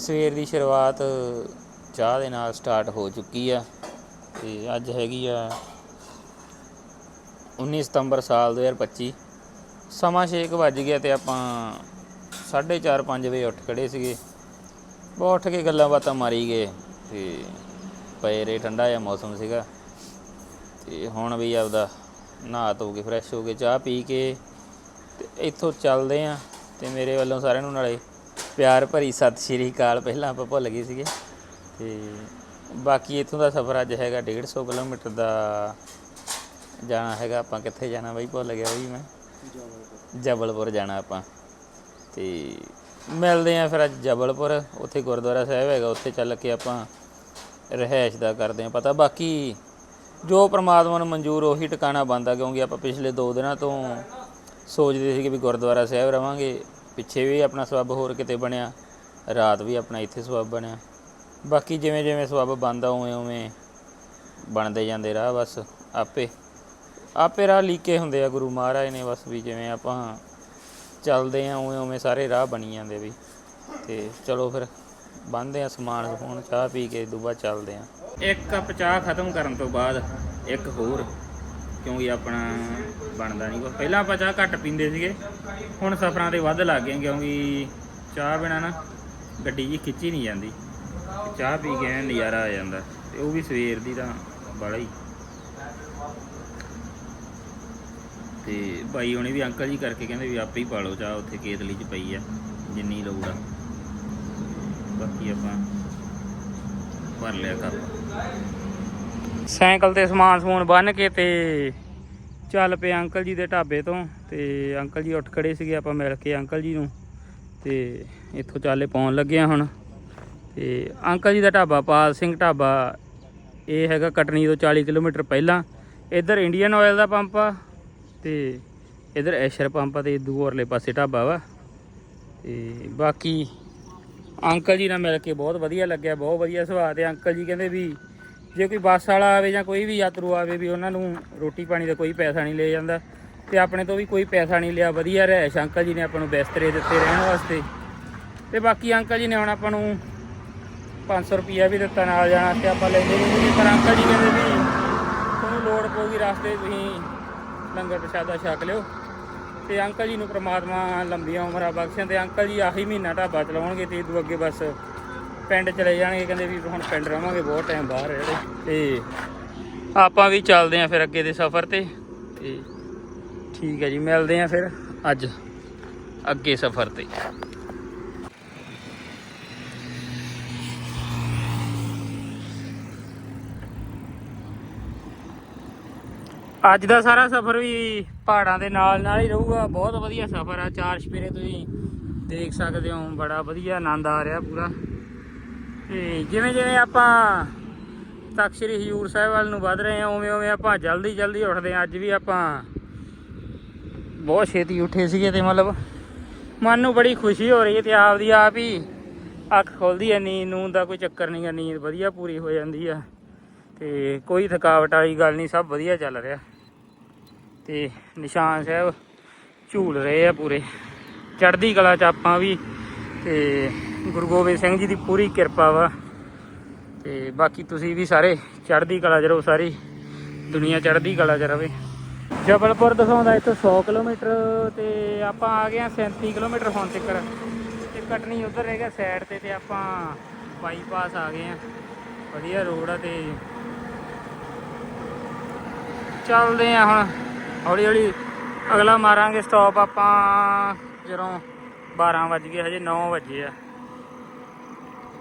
ਸਵੇਰ ਦੀ ਸ਼ੁਰੂਆਤ ਚਾਹ ਦੇ ਨਾਲ ਸਟਾਰਟ ਹੋ ਚੁੱਕੀ ਆ ਤੇ ਅੱਜ ਹੈਗੀ ਆ 19 ਸਤੰਬਰ ਸਾਲ 2025 ਸਮਾਂ 6 ਵੱਜ ਗਿਆ ਤੇ ਆਪਾਂ 4:30 5 ਵਜੇ ਉੱਠ ਖੜੇ ਸੀਗੇ। ਬਹੁਤ ਉੱਠ ਕੇ ਗੱਲਾਂ ਬਾਤਾਂ ਮਾਰੀ ਗਏ ਤੇ ਪਏ ਰੇ ਠੰਡਾ ਜਿਹਾ ਮੌਸਮ ਸੀਗਾ। ਤੇ ਹੁਣ ਵੀ ਆਪਦਾ ਨਹਾ ਧੋ ਕੇ ਫਰੈਸ਼ ਹੋ ਕੇ ਚਾਹ ਪੀ ਕੇ ਤੇ ਇੱਥੋਂ ਚੱਲਦੇ ਆ ਤੇ ਮੇਰੇ ਵੱਲੋਂ ਸਾਰਿਆਂ ਨੂੰ ਨਾਲੇ ਪਿਆਰ ਭਰੀ ਸਤਿ ਸ਼੍ਰੀ ਅਕਾਲ, ਪਹਿਲਾਂ ਆਪਾਂ ਭੁੱਲ ਗਏ ਸੀਗੇ। ਤੇ ਬਾਕੀ ਇਥੋਂ ਦਾ ਸਫ਼ਰ ਅੱਜ ਹੈਗਾ 150 ਕਿਲੋਮੀਟਰ ਦਾ ਜਾਣਾ ਹੈਗਾ, ਆਪਾਂ ਕਿੱਥੇ ਜਾਣਾ ਬਾਈ ਭੁੱਲ ਗਿਆ ਬਈ ਮੈਂ। ਜਬਲਪੁਰ ਜਾਣਾ ਆਪਾਂ। ਤੇ ਮਿਲਦੇ ਆਂ ਫਿਰ ਅੱਜ ਜਬਲਪੁਰ, ਉੱਥੇ ਗੁਰਦੁਆਰਾ ਸਾਹਿਬ ਹੈਗਾ, ਉੱਥੇ ਚੱਲ ਕੇ ਆਪਾਂ ਰਹਿائش ਦਾ ਕਰਦੇ ਆਂ ਪਤਾ ਬਾਕੀ ਜੋ ਪ੍ਰਮਾਤਮਾ ਨੂੰ ਮਨਜ਼ੂਰ ਉਹੀ ਟਿਕਾਣਾ ਬੰਦਾ ਕਿਉਂਕਿ ਆਪਾਂ ਪਿਛਲੇ 2 ਦਿਨਾਂ ਤੋਂ ਸੋਚਦੇ ਸੀ ਕਿ ਵੀ ਗੁਰਦੁਆਰਾ ਸਾਹਿਬ ਰਵਾਂਗੇ। ਪਿੱਛੇ ਵੀ ਆਪਣਾ ਸਬੱਬ ਹੋਰ ਕਿਤੇ ਬਣਿਆ, ਰਾਤ ਵੀ ਆਪਣਾ ਇੱਥੇ ਸਬੱਬ ਬਣਿਆ। ਬਾਕੀ ਜਿਵੇਂ ਜਿਵੇਂ ਸਬੱਬ ਬਣਦਾ, ਉਵੇਂ ਉਵੇਂ ਬਣਦੇ ਜਾਂਦੇ ਰਾਹ ਬਸ ਆਪੇ। ਆਪੇ ਰਾਹ ਲੀਕੇ ਹੁੰਦੇ ਆ ਗੁਰੂ ਮਹਾਰਾਜ ਨੇ ਬਸ ਵੀ ਜਿਵੇਂ ਆਪਾਂ ਚੱਲਦੇ ਆ, ਉਵੇਂ ਉਵੇਂ ਸਾਰੇ ਰਾਹ ਬਣੀ ਜਾਂਦੇ ਵੀ। ਤੇ ਚਲੋ ਫਿਰ ਬੰਨਦੇ ਆ ਸਮਾਨ, ਹੁਣ ਚਾਹ ਪੀ ਕੇ ਦੁਬਾਰਾ ਚੱਲਦੇ ਆ। ਇੱਕ ਕੱਪ ਚਾਹ ਖਤਮ ਕਰਨ ਤੋਂ ਬਾਅਦ ਇੱਕ ਹੋਰ। ਕਿਉਂਕਿ ਆਪਣਾ ਬਣਦਾ ਨਹੀਂ ਕੁਛ। ਪਹਿਲਾਂ ਆਪਾਂ ਚਾਹ ਘੱਟ ਪੀਂਦੇ ਸੀਗੇ, ਹੁਣ ਸਫ਼ਰਾਂ ਤੇ ਵੱਧ ਲੱਗ ਗਏ ਕਿਉਂਕਿ ਚਾਹ ਬਿਨਾ ਨਾ ਗੱਡੀ ਜੀ ਖਿੱਚੀ ਨਹੀਂ ਜਾਂਦੀ। ਚਾਹ ਪੀ ਕੇ ਐਨ ਨਜ਼ਾਰਾ ਆ ਜਾਂਦਾ ਤੇ ਉਹ ਵੀ ਸਵੇਰ ਦੀ ਤਾਂ ਬੜਾ ਹੀ। ਤੇ ਬਾਈ ਉਹਨੇ ਵੀ ਅੰਕਲ ਜੀ ਕਰਕੇ ਕਹਿੰਦੇ ਵੀ ਆਪੇ ਹੀ ਪਾ ਲਓ ਚਾਹ, ਉੱਥੇ ਕੇਤਲੀ 'ਚ ਪਈ ਆ, ਜਿੰਨੀ ਲੋੜ ਆ। ਬਾਕੀ ਆਪਾਂ ਭਰ ਲਿਆ ਕੱਪ। ਸਾਈਕਲ ਤੇ ਸਮਾਨ ਸਮੂਨ ਬੰਨ ਕੇ ਤੇ ਚੱਲ ਪਏ ਅੰਕਲ ਜੀ ਦੇ ਢਾਬੇ ਤੋਂ ਤੇ ਅੰਕਲ ਜੀ ਉੱਠ ਖੜੇ ਸੀਗੇ ਆਪਾਂ ਮਿਲ ਕੇ ਅੰਕਲ ਜੀ ਨੂੰ ਤੇ ਇੱਥੋਂ ਚਾਲੇ ਪਾਉਣ ਲੱਗੇ ਆ ਹੁਣ। ਤੇ ਅੰਕਲ ਜੀ ਦਾ ਢਾਬਾ, ਪਾਲ ਸਿੰਘ ਢਾਬਾ, ਇਹ ਹੈਗਾ ਕਟਨੀ ਤੋਂ 40 ਕਿਲੋਮੀਟਰ ਪਹਿਲਾਂ। ਇੱਧਰ ਇੰਡੀਅਨ ਆਇਲ ਦਾ ਪੰਪ ਆ ਤੇ ਇੱਧਰ ਐਸ਼ਰ ਪੰਪ ਆ ਤੇ ਦੂਰਲੇ ਪਾਸੇ ਢਾਬਾ ਵਾ। ਤੇ ਬਾਕੀ ਅੰਕਲ ਜੀ ਨਾਲ ਮਿਲ ਕੇ ਬਹੁਤ ਵਧੀਆ ਲੱਗਿਆ, ਬਹੁਤ ਵਧੀਆ ਸੁਭਾਅ ਤੇ ਅੰਕਲ ਜੀ ਕਹਿੰਦੇ ਵੀ ਜੇ ਕੋਈ ਬੱਸ ਵਾਲਾ ਆਵੇ ਜਾਂ ਕੋਈ ਵੀ ਯਾਤਰੂ ਆਵੇ ਵੀ ਉਹਨਾਂ ਨੂੰ ਰੋਟੀ ਪਾਣੀ ਦਾ ਕੋਈ ਪੈਸਾ ਨਹੀਂ ਲੈ ਜਾਂਦਾ ਤੇ ਆਪਣੇ ਤੋਂ ਵੀ ਕੋਈ ਪੈਸਾ ਨਹੀਂ ਲਿਆ, ਵਧੀਆ ਰਹਿਸ਼ ਅੰਕਲ ਜੀ ਨੇ ਆਪਾਂ ਨੂੰ ਬਿਸਤਰੇ ਦਿੱਤੇ ਰਹਿਣ ਵਾਸਤੇ। ਤੇ ਬਾਕੀ ਅੰਕਲ ਜੀ ਨੇ ਹੁਣ ਆਪਾਂ ਨੂੰ 500 ਰੁਪਿਆ ਵੀ ਦਿੱਤਾ ਨਾਲ ਜਾਣਾ ਤੇ ਆਪਾਂ ਲੈਂਦੇ ਨਹੀਂ ਪਰ ਅੰਕਲ ਜੀ ਕਹਿੰਦੇ ਵੀ ਤੁਹਾਨੂੰ ਲੋੜ ਪਊਗੀ ਰਸਤੇ ਤੁਸੀਂ ਲੰਗਰ ਪ੍ਰਸ਼ਾਦਾ ਛਕ ਲਿਓ। ਤੇ ਅੰਕਲ ਜੀ ਨੂੰ ਪ੍ਰਮਾਤਮਾ ਲੰਬੀਆਂ ਉਮਰਾਂ ਬਖਸ਼ਣ ਤੇ ਅੰਕਲ ਜੀ ਆਹੀ ਮਹੀਨਾ ਢਾਬਾ ਚਲਾਉਣਗੇ ਤੇ ਇਦੋਂ ਅੱਗੇ ਬਸ ਪਿੰਡ ਚਲੇ ਜਾਣਗੇ, ਕਹਿੰਦੇ ਵੀ ਹੁਣ ਪਿੰਡ ਰਵਾਂਗੇ, ਬਹੁਤ ਟਾਈਮ ਬਾਹਰ ਜਿਹੜੇ। ਤੇ ਆਪਾਂ ਵੀ ਚੱਲਦੇ ਆਂ ਫਿਰ ਅੱਗੇ ਦੇ ਸਫ਼ਰ ਤੇ। ਤੇ ਠੀਕ ਹੈ ਜੀ, ਮਿਲਦੇ ਆਂ ਫਿਰ ਅੱਜ ਅੱਗੇ ਸਫ਼ਰ ਤੇ। ਅੱਜ ਦਾ ਸਾਰਾ ਸਫ਼ਰ ਵੀ ਪਹਾੜਾਂ ਦੇ ਨਾਲ ਨਾਲ ਹੀ ਰਹੂਗਾ। ਬਹੁਤ ਵਧੀਆ ਸਫ਼ਰ ਆ। ਚਾਰ ਸਪੇਰੇ ਤੁਸੀਂ ਦੇਖ ਸਕਦੇ ਹੋ। ਬੜਾ ਵਧੀਆ ਆਨੰਦ ਆ ਰਿਹਾ ਪੂਰਾ। ਤੇ ਜਿਵੇਂ ਜਿਵੇਂ ਆਪਾਂ ਤਖਤ ਸ੍ਰੀ ਹਜੂਰ ਸਾਹਿਬ ਵੱਲ ਨੂੰ ਵੱਧ ਰਹੇ ਹਾਂ, ਉਵੇਂ ਉਵੇਂ ਆਪਾਂ ਜਲਦੀ ਜਲਦੀ ਉੱਠਦੇ ਹਾਂ। ਅੱਜ ਵੀ ਆਪਾਂ ਬਹੁਤ ਛੇਤੀ ਉੱਠੇ ਸੀਗੇ ਤੇ ਮਤਲਬ ਮਨ ਨੂੰ ਬੜੀ ਖੁਸ਼ੀ ਹੋ ਰਹੀ ਹੈ ਤੇ ਆਪਦੀ ਆਪ ਹੀ ਅੱਖ ਖੁੱਲਦੀ ਹੈ, ਨੀਂਦ ਨੂੰ ਦਾ ਕੋਈ ਚੱਕਰ ਨਹੀਂ ਹੈ, ਨੀਂਦ ਵਧੀਆ ਪੂਰੀ ਹੋ ਜਾਂਦੀ ਆ। ਤੇ ਕੋਈ ਥਕਾਵਟ ਵਾਲੀ ਗੱਲ ਨਹੀਂ, ਸਭ ਵਧੀਆ ਚੱਲ ਰਿਹਾ। ਤੇ ਨਿਸ਼ਾਨ ਸਾਹਿਬ ਝੂਲ ਰਹੇ ਆ ਪੂਰੇ। ਚੜ੍ਹਦੀ ਕਲਾ ਚ ਆਪਾਂ ਵੀ ਤੇ ਗੁਰੂ ਗੋਬਿੰਦ ਸਿੰਘ ਜੀ ਦੀ ਪੂਰੀ ਕਿਰਪਾ ਵਾ। ਤੇ ਬਾਕੀ ਤੁਸੀਂ ਵੀ ਸਾਰੇ ਚੜ੍ਹਦੀ ਕਲਾ ਚ ਰਹੋ, ਸਾਰੀ ਦੁਨੀਆ ਚੜ੍ਹਦੀ ਕਲਾ ਚ ਰਵੇ। ਜਬਲਪੁਰ ਦਿਖਾਉਂਦਾ ਇੱਥੋਂ 100 ਕਿਲੋਮੀਟਰ ਤੇ ਆਪਾਂ ਆ ਗਏ ਆ 37 ਕਿਲੋਮੀਟਰ ਹੁਣ ਤੱਕ। ਤੇ ਕਟਨੀ ਉਧਰ ਰਹਿ ਗਿਆ ਸਾਈਡ ਤੇ ਤੇ ਆਪਾਂ ਬਾਈਪਾਸ ਆ ਗਏ ਆ ਵਧੀਆ ਰੋਡ ਆ ਤੇ ਚੱਲਦੇ ਆ ਹੁਣ। ਹੌਲੀ ਹੌਲੀ ਅਗਲਾ ਮਾਰਾਂਗੇ ਸਟਾਪ ਆਪਾਂ ਜਦੋਂ 12 ਵੱਜ ਗਏ, ਹਜੇ 9 ਵਜੇ ਆ।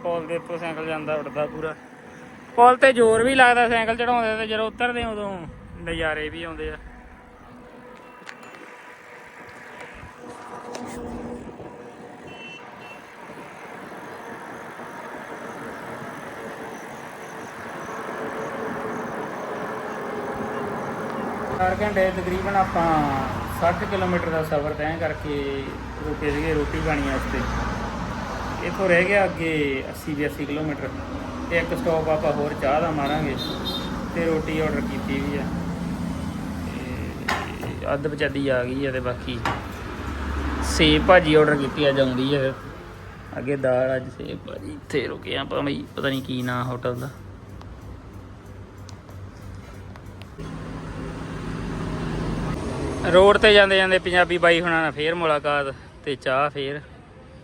ਪੁਲ ਦੇ ਉੱਤੋਂ ਸਾਈਕਲ ਜਾਂਦਾ ਉੱਡਦਾ ਪੂਰਾ। ਪੁਲ ਤੇ ਜ਼ੋਰ ਵੀ ਲੱਗਦਾ ਸਾਈਕਲ ਚੜਾਉਂਦੇ ਤੇ ਜਦੋਂ ਉਤਰਦੇ ਉਦੋਂ ਨਜ਼ਾਰੇ ਵੀ ਆਉਂਦੇ ਆ। ਚਾਰ ਘੰਟੇ ਤਕਰੀਬਨ ਆਪਾਂ 60 ਕਿਲੋਮੀਟਰ ਦਾ ਸਫ਼ਰ ਤੈਅ ਕਰਕੇ ਰੁਕੇ ਸੀਗੇ ਰੋਟੀ ਪਾਣੀ ਵਾਸਤੇ। ਇੱਥੋਂ ਰਹਿ ਗਿਆ ਅੱਗੇ 80 82 ਕਿਲੋਮੀਟਰ ਤੇ ਇੱਕ ਸਟਾਪ ਆਪਾਂ ਹੋਰ ਚਾਹ ਦਾ ਮਾਰਾਂਗੇ ਤੇ ਰੋਟੀ ਆਰਡਰ ਕੀਤੀ ਵੀ ਆ। ਤੇ ਅੱਧ ਪਚਾਦੀ ਆ ਗਈ ਆ ਤੇ ਬਾਕੀ ਸੇਬ ਭਾਜੀ ਆਰਡਰ ਕੀਤੀ ਅੱਜ ਆਉਂਦੀ ਆ ਅੱਗੇ ਦਾਲ ਅੱਜ ਸੇ ਭਾਜੀ, ਇੱਥੇ ਰੁਕੇ ਆਪਾਂ ਬਈ, ਪਤਾ ਨਹੀਂ ਕੀ ਨਾਂ ਹੋਟਲ ਦਾ। ਰੋਡ ਤੇ ਜਾਂਦੇ ਜਾਂਦੇ ਪੰਜਾਬੀ ਬਾਈ ਹੁਣਾਂ ਨਾਲ ਫੇਰ ਮੁਲਾਕਾਤ ਤੇ ਚਾਹ ਫੇਰ।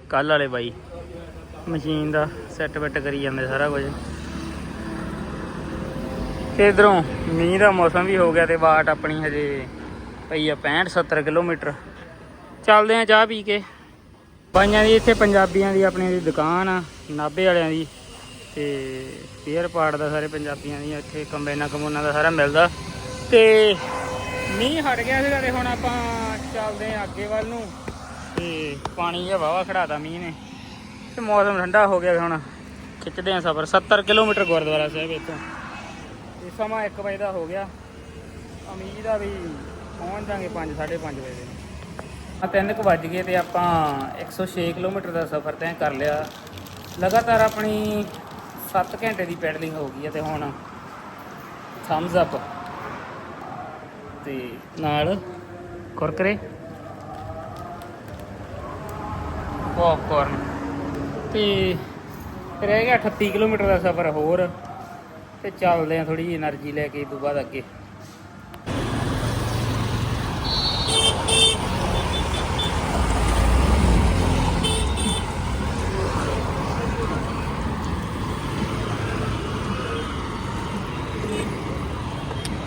ਕੱਲ ਵਾਲੇ ਬਾਈ। ਮਸ਼ੀਨ ਦਾ ਸੈੱਟ ਬੈਟ ਕਰੀ ਜਾਂਦੇ ਸਾਰਾ ਕੁਝ। ਤੇ ਇਧਰੋਂ ਮੀਂਹ ਦਾ ਮੌਸਮ ਵੀ ਹੋ ਗਿਆ ਤੇ ਬਾਟ ਆਪਣੀ ਹਜੇ ਪਈ ਆ 65 70 ਕਿਲੋਮੀਟਰ। ਚੱਲਦੇ ਆ ਚਾਹ ਪੀ ਕੇ। ਬਾਈਆਂ ਦੀ ਇੱਥੇ ਪੰਜਾਬੀਆਂ ਦੀ ਆਪਣੀ ਦੀ ਦੁਕਾਨ ਆ, ਨਾਭੇ ਵਾਲਿਆਂ ਦੀ, ਤੇ ਸਪੇਅਰ ਪਾਰਟ ਦਾ ਸਾਰੇ ਪੰਜਾਬੀਆਂ ਦੀ ਇੱਥੇ ਕੰਬਾਈਨਾਂ ਕਮੋਨਾ ਦਾ ਸਾਰਾ ਮਿਲਦਾ। ਤੇ ਮੀਂਹ ਹਟ ਗਿਆ ਸੀਗਾ ਤੇ ਹੁਣ ਆਪਾਂ ਚੱਲਦੇ ਆ ਅੱਗੇ ਵੱਲ ਨੂੰ। ਤੇ ਪਾਣੀ ਜਿਹਾ ਵਾਵਾ ਖੜਾਤਾ ਮੀਂਹ ਨੇ। ਤੇ ਮੌਸਮ ਠੰਡਾ ਹੋ ਗਿਆ ਹੁਣ ਖਿੱਚਦੇ ਆ ਸਫ਼ਰ। 70 ਕਿਲੋਮੀਟਰ ਗੁਰਦੁਆਰਾ ਸਾਹਿਬ ਇੱਥੋਂ। ਤੇ ਸਮਾਂ 1 ਵਜੇ ਦਾ ਹੋ ਗਿਆ। ਉਮੀਦ ਆ ਵੀ ਪਹੁੰਚ ਜਾਾਂਗੇ 5 5:30 ਵਜੇ। ਆ 3 ਕੁ ਵੱਜ ਗਏ ਤੇ ਆਪਾਂ 106 ਕਿਲੋਮੀਟਰ ਦਾ ਸਫ਼ਰ ਤੈਅ ਕਰ ਲਿਆ। ਲਗਾਤਾਰ ਆਪਣੀ 7 ਘੰਟੇ ਦੀ ਪੈਡਲਿੰਗ ਹੋ ਗਈ ਹੈ ਤੇ ਹੁਣ ਥੰਬਸ ਅਪ ਤੇ ਨਾਲ ਕੁਰਕਰੇ। ਪੌਪਕਾਰਨ ਤੇ ਰਹਿ ਗਿਆ 38 ਕਿਲੋਮੀਟਰ ਦਾ ਸਫ਼ਰ ਹੋਰ, ਤੇ ਚੱਲਦੇ ਆ ਥੋੜੀ ਜਿਹੀ એનર્ਜੀ ਲੈ ਕੇ ਤੋਂ ਬਾਅਦ ਅੱਗੇ।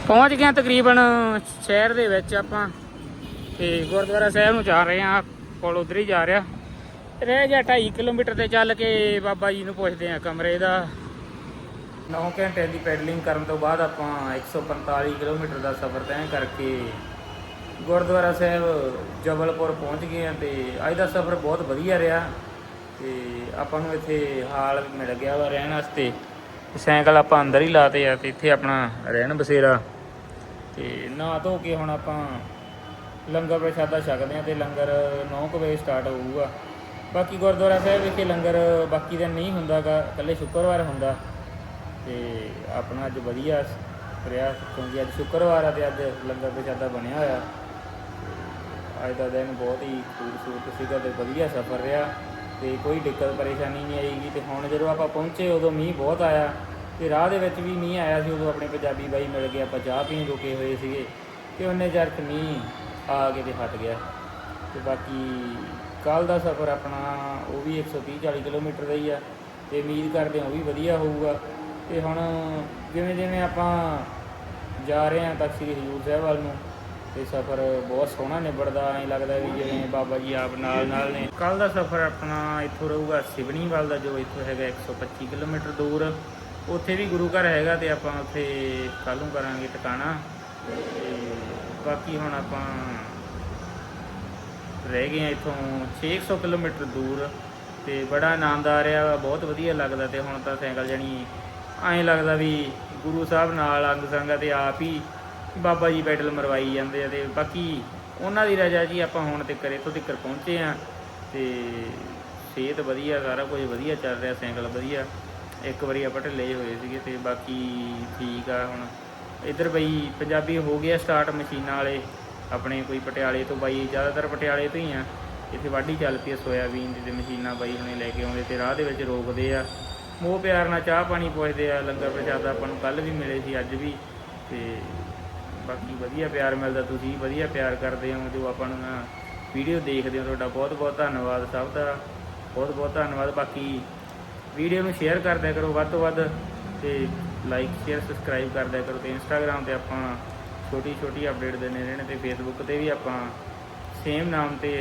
ਪਹੁੰਚ ਗਿਆ ਤਕਰੀਬਨ ਸ਼ਹਿਰ ਦੇ ਵਿੱਚ ਆਪਾਂ, ਤੇ ਗੁਰਦੁਆਰਾ ਸਾਹਿਬ ਨੂੰ ਜਾ ਰਹੇ ਆ ਕੋਲ ਉਧਰ ਹੀ ਜਾ ਰਿਹਾ। ਰਹਿ ਗਿਆ 2.5 ਕਿਲੋਮੀਟਰ ਤੇ ਚੱਲ ਕੇ ਬਾਬਾ ਜੀ ਨੂੰ ਪੁੱਛਦੇ ਆ ਕਮਰੇ ਦਾ। 9 ਘੰਟੇ ਦੀ ਪੈਡਲਿੰਗ ਕਰਨ ਤੋਂ ਬਾਅਦ ਆਪਾਂ 145 ਕਿਲੋਮੀਟਰ ਦਾ ਸਫ਼ਰ ਤੈਅ ਕਰਕੇ ਗੁਰਦੁਆਰਾ ਸਾਹਿਬ ਜਬਲਪੁਰ ਪਹੁੰਚ ਗਏ ਆ ਤੇ ਅੱਜ ਦਾ ਸਫ਼ਰ ਬਹੁਤ ਵਧੀਆ ਰਿਹਾ ਤੇ ਆਪਾਂ ਨੂੰ ਇੱਥੇ ਹਾਲ ਮਿਲ ਗਿਆ ਵਾ ਰਹਿਣ ਵਾਸਤੇ। ਤੇ ਸਾਈਕਲ ਆਪਾਂ ਅੰਦਰ ਹੀ ਲਾਤੇ ਆ ਤੇ ਇੱਥੇ ਆਪਣਾ ਰਹਿਣ ਬਸੇਰਾ। ਤੇ ਨਾ ਧੋ ਕੇ ਹੁਣ ਆਪਾਂ ਲੰਗਰ ਪ੍ਰਸ਼ਾਦਾ ਛਕਦੇ ਆ ਤੇ ਲੰਗਰ 9 ਵਜੇ ਸਟਾਰਟ ਹੋਊਗਾ। ਬਾਕੀ ਗੁਰਦੁਆਰਾ ਸਾਹਿਬ ਵਿਖੇ ਲੰਗਰ ਬਾਕੀ ਦਿਨ ਨਹੀਂ ਹੁੰਦਾਗਾ, ਇਕੱਲੇ ਸ਼ੁੱਕਰਵਾਰ ਹੁੰਦਾ। ਤੇ ਆਪਣਾ ਅੱਜ ਵਧੀਆ ਰਿਹਾ, ਕਿਉਂਕਿ ਅੱਜ ਸ਼ੁੱਕਰਵਾਰ ਆ ਤੇ ਅੱਜ ਲੰਗਰ ਪ੍ਰਸ਼ਾਦਾ ਬਣਿਆ ਹੋਇਆ। ਅੱਜ ਦਾ ਦਿਨ ਬਹੁਤ ਹੀ ਖੂਬਸੂਰਤ ਸੀਗਾ ਤੇ ਵਧੀਆ ਸਫ਼ਰ ਰਿਹਾ। ਤੇ ਕੋਈ ਦਿੱਕਤ ਪਰੇਸ਼ਾਨੀ ਨਹੀਂ ਆਈਗੀ ਤੇ ਹੁਣ ਜਦੋਂ ਆਪਾਂ ਪਹੁੰਚੇ ਉਦੋਂ ਮੀਂਹ ਬਹੁਤ ਆਇਆ। ਤੇ ਰਾਹ ਦੇ ਵਿੱਚ ਵੀ ਮੀਂਹ ਆਇਆ ਸੀ, ਉਦੋਂ ਆਪਣੇ ਪੰਜਾਬੀ ਬਾਈ ਮਿਲ ਗਏ, ਆਪਾਂ ਚਾਹ ਪੀਣ ਰੁਕੇ ਹੋਏ ਸੀਗੇ। ਤੇ ਉਹਨੇ ਜਰ ਮੀਂਹ ਆ ਕੇ ਤੇ ਹਟ ਗਿਆ। ਤੇ ਬਾਕੀ ਕੱਲ ਦਾ ਸਫ਼ਰ ਆਪਣਾ ਉਹ ਵੀ 130 40 ਕਿਲੋਮੀਟਰ ਦਾ ਹੀ ਆ ਤੇ ਉਮੀਦ ਕਰਦੇ ਹਾਂ ਉਹ ਵੀ ਵਧੀਆ ਹੋਊਗਾ। ਤੇ ਹੁਣ ਜਿਵੇਂ ਜਿਵੇਂ ਆਪਾਂ ਜਾ ਰਹੇ ਹਾਂ ਤਖਤ ਸ੍ਰੀ ਹਜ਼ੂਰ ਸਾਹਿਬ ਵੱਲ ਨੂੰ, ਤੇ ਸਫ਼ਰ ਬਹੁਤ ਸੋਹਣਾ ਨਿਬੜਦਾ, ਐਂ ਲੱਗਦਾ ਵੀ ਜਿਵੇਂ ਬਾਬਾ ਜੀ ਆਪ ਨਾਲ ਨਾਲ ਨੇ। ਕੱਲ ਦਾ ਸਫ਼ਰ ਆਪਣਾ ਇੱਥੋਂ ਰਹੂਗਾ ਸਿਵਨੀ ਵੱਲ ਦਾ, ਜੋ ਇੱਥੋਂ ਹੈਗਾ 125 ਕਿਲੋਮੀਟਰ ਦੂਰ। ਉੱਥੇ ਵੀ ਗੁਰੂ ਘਰ ਹੈਗਾ ਤੇ ਆਪਾਂ ਉੱਥੇ ਕੱਲ੍ਹ ਨੂੰ ਕਰਾਂਗੇ ਟਿਕਾਣਾ। ਤੇ ਬਾਕੀ ਹੁਣ ਆਪਾਂ ਰਹਿ ਗਏ ਆ ਇੱਥੋਂ 600 ਕਿਲੋਮੀਟਰ ਦੂਰ ਤੇ ਬੜਾ ਆਨੰਦ ਆ ਰਿਹਾ ਵਾ ਬਹੁਤ ਵਧੀਆ ਲੱਗਦਾ ਤੇ ਹੁਣ ਤਾਂ ਸਾਈਕਲ ਜਣੀ ਐਂ ਲੱਗਦਾ ਵੀ ਗੁਰੂ ਸਾਹਿਬ ਨਾਲ ਅੰਗ ਸੰਗ ਤੇ ਆਪ ਹੀ ਬਾਬਾ ਜੀ ਪੈਡਲ ਮਰਵਾਈ ਜਾਂਦੇ ਆ ਤੇ ਬਾਕੀ ਉਹਨਾਂ ਦੀ ਰਜਾ ਜੀ ਆਪਾਂ ਹੁਣ ਤੱਕ ਇੱਥੋਂ ਤੱਕ ਪਹੁੰਚੇ ਆ ਤੇ ਸਿਹਤ ਵਧੀਆ, ਸਾਰਾ ਕੁਝ ਵਧੀਆ ਚੱਲ ਰਿਹਾ, ਸਾਈਕਲ ਵਧੀਆ। ਇੱਕ ਵਾਰੀ ਆਪਾਂ ਢਿੱਲੇ ਹੋਏ ਸੀਗੇ ਤੇ ਬਾਕੀ ਠੀਕ ਆ ਹੁਣ। ਇੱਧਰ ਬਈ ਪੰਜਾਬੀ ਹੋ ਗਿਆ ਸਟਾਰਟ ਮਸ਼ੀਨਾਂ ਵਾਲੇ। ਆਪਣੇ ਕੋਈ ਪਟਿਆਲੇ ਤੋਂ ਬਾਈ, ਜ਼ਿਆਦਾਤਰ ਪਟਿਆਲੇ ਤੋਂ ਹੀ ਆ। ਇੱਥੇ ਵਾਢੀ ਚੱਲ ਪਈ ਸੋਇਆਬੀਨ ਦੀ ਤੇ ਮਸ਼ੀਨਾਂ ਬਾਈ ਹੁਣੇ ਲੈ ਕੇ ਆਉਂਦੇ ਤੇ ਰਾਹ ਦੇ ਵਿੱਚ ਰੋਕਦੇ ਆ। ਮੋਹ ਪਿਆਰ ਨਾਲ ਚਾਹ ਪਾਣੀ ਪੁੱਛਦੇ ਆ, ਲੰਗਰ ਪ੍ਰਸ਼ਾਦਾ ਆਪਾਂ ਨੂੰ ਕੱਲ ਵੀ ਮਿਲੇ ਸੀ, ਅੱਜ ਵੀ। ਤੇ ਬਾਕੀ ਵਧੀਆ ਪਿਆਰ ਮਿਲਦਾ, ਤੁਸੀਂ ਵਧੀਆ ਪਿਆਰ ਕਰਦੇ ਹੋ, ਜੋ ਆਪਾਂ ਨੂੰ ਵੀਡੀਓ ਦੇਖਦੇ ਹੋ, ਤੁਹਾਡਾ ਬਹੁਤ ਬਹੁਤ ਧੰਨਵਾਦ ਸਭ ਦਾ। ਬਹੁਤ ਬਹੁਤ ਧੰਨਵਾਦ। ਬਾਕੀ ਵੀਡੀਓ ਨੂੰ ਸ਼ੇਅਰ ਕਰਦਿਆ ਕਰੋ ਵੱਧ ਤੋਂ ਵੱਧ ਤੇ ਲਾਈਕ ਸ਼ੇਅਰ ਸਬਸਕ੍ਰਾਈਬ ਕਰਦਿਆ ਕਰੋ ਤੇ ਇੰਸਟਾਗ੍ਰam ਤੇ ਆਪਾਂ ਛੋਟੀ ਛੋਟੀ ਅਪਡੇਟ ਦਿੰਦੇ ਰਹਿਣੇ ਤੇ ਫੇਸਬੁੱਕ ਤੇ ਵੀ ਆਪਾਂ ਸੇਮ ਨਾਮ ਤੇ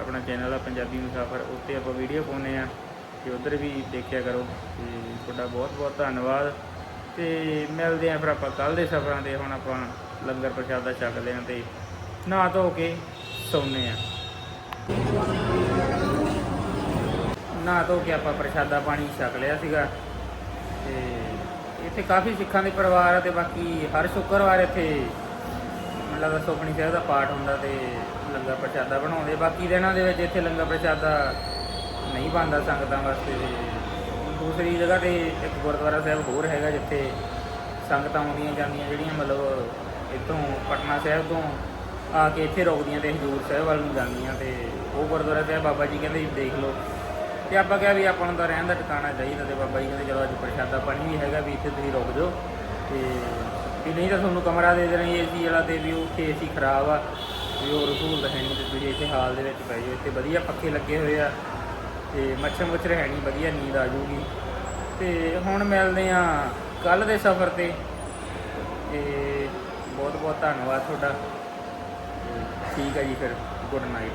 ਆਪਣਾ ਚੈਨਲ ਆ, ਪੰਜਾਬੀ ਮੁਸਾਫਰ ਉੱਤੇ ਆਪਾਂ ਵੀਡੀਓ ਪਾਉਂਦੇ ਆ ਤੇ ਉਧਰ ਵੀ ਦੇਖਿਆ ਕਰੋ ਤੇ ਤੁਹਾਡਾ ਬਹੁਤ ਬਹੁਤ ਧੰਨਵਾਦ ਤੇ ਮਿਲਦੇ ਆਂ ਫਿਰ ਆਪਾਂ ਕੱਲ ਦੇ ਸਫ਼ਰਾਂ ਤੇ, ਹੁਣ ਆਪਾਂ ਲੰਗਰ ਪ੍ਰਸ਼ਾਦਾ ਛਕਦੇ ਆਂ ਤੇ ਨਹਾ ਧੋ ਕੇ ਸੌਂਦੇ ਆਂ ਨਹਾ ਧੋ ਕੇ ਆਪਾਂ ਪ੍ਰਸ਼ਾਦਾ ਪਾਣੀ ਛਕ ਲਿਆ ਸੀਗਾ ਤੇ ਇੱਥੇ ਕਾਫੀ ਸਿੱਖਾਂ ਦੇ ਪਰਿਵਾਰ ਆ ਤੇ ਬਾਕੀ ਹਰ ਸ਼ੁੱਕਰਵਾਰ ਇੱਥੇ ਮੈਨੂੰ ਸੁਖਣੀ ਸਾਹਿਬ ਦਾ ਪਾਠ ਹੁੰਦਾ ਤੇ ਲੰਗਰ ਪ੍ਰਸ਼ਾਦਾ ਬਣਾਉਂਦੇ, ਬਾਕੀ ਦਿਨਾਂ ਦੇ ਵਿੱਚ ਇੱਥੇ ਲੰਗਰ ਪ੍ਰਸ਼ਾਦਾ ਨਹੀਂ ਬਣਦਾ ਸੰਗਤਾਂ ਵਾਸਤੇ ਤੇ ਦੂਸਰੀ ਜਗ੍ਹਾ ਤੇ ਇੱਕ ਗੁਰਦੁਆਰਾ ਸਾਹਿਬ ਹੋਰ ਹੈਗਾ ਜਿੱਥੇ ਸੰਗਤਾਂ ਆਉਂਦੀਆਂ ਜਾਂਦੀਆਂ ਜਿਹੜੀਆਂ ਮਤਲਬ ਇੱਥੋਂ ਪਟਨਾ ਸਾਹਿਬ ਤੋਂ ਆ ਕੇ ਇੱਥੇ ਰੁਕਦੀਆਂ ਤੇ ਹਜੂਰ ਸਾਹਿਬ ਵੱਲ ਨੂੰ ਜਾਂਦੀਆਂ ਤੇ ਉਹ ਗੁਰਦੁਆਰਾ ਸਾਹਿਬ ਬਾਬਾ ਜੀ ਕਹਿੰਦੇ ਦੇਖ ਲਓ। ਤੇ ਆਪਾਂ ਕਿਹਾ ਵੀ ਆਪਾਂ ਨੂੰ ਤਾਂ ਰਹਿਣ ਦਾ ਟਿਕਾਣਾ ਚਾਹੀਦਾ ਤੇ ਬਾਬਾ ਜੀ ਕਹਿੰਦੇ ਚਲੋ ਅੱਜ ਪ੍ਰਸ਼ਾਦਾ ਪਾਣੀ ਵੀ ਹੈਗਾ ਵੀ ਇੱਥੇ ਤੁਸੀਂ ਰੁਕ ਜਾਓ ਤੇ ਵੀ ਨਹੀਂ ਤਾਂ ਤੁਹਾਨੂੰ ਕਮਰਾ ਦੇ ਦੇਣਾ ਏਸੀ ਵਾਲਾ ਤੇ ਵੀ ਉੱਥੇ ਏਸੀ ਖਰਾਬ ਆ। ਵੀ ਹੋਰ ਸਹੂਲਤ ਹੈ ਨਹੀਂ ਤੇ ਤੁਸੀਂ ਇੱਥੇ ਹਾਲ ਦੇ ਵਿੱਚ ਪੈ ਜਾਓ ਇੱਥੇ ਵਧੀਆ ਪੱਖੇ ਲੱਗੇ ਹੋਏ ਆ ਤੇ ਮੱਛਰ ਮੁੱਛਰ ਹੈ ਨਹੀਂ, ਵਧੀਆ ਨੀਂਦ ਆ ਜੂਗੀ ਤੇ ਹੁਣ ਮਿਲਦੇ ਆ ਕੱਲ ਦੇ ਸਫ਼ਰ ਤੇ। ਤੇ ਬਹੁਤ ਬਹੁਤ ਧੰਨਵਾਦ ਤੁਹਾਡਾ। ਤੇ ਠੀਕ ਹੈ ਜੀ ਫਿਰ ਗੁੱਡ ਨਾਈਟ